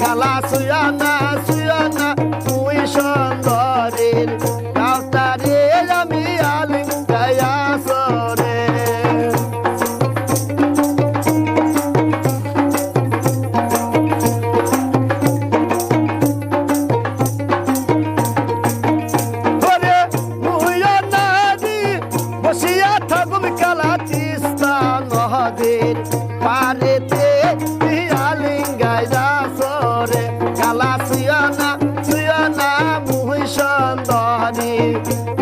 খালা সুয়ানা সুয়ানা তুই সুন্দরের কাউটারে আমি আলিম গায়া সরে। বসিয়া থাকুম কালা তিস্তা নহদের পারেতে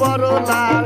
বড়লার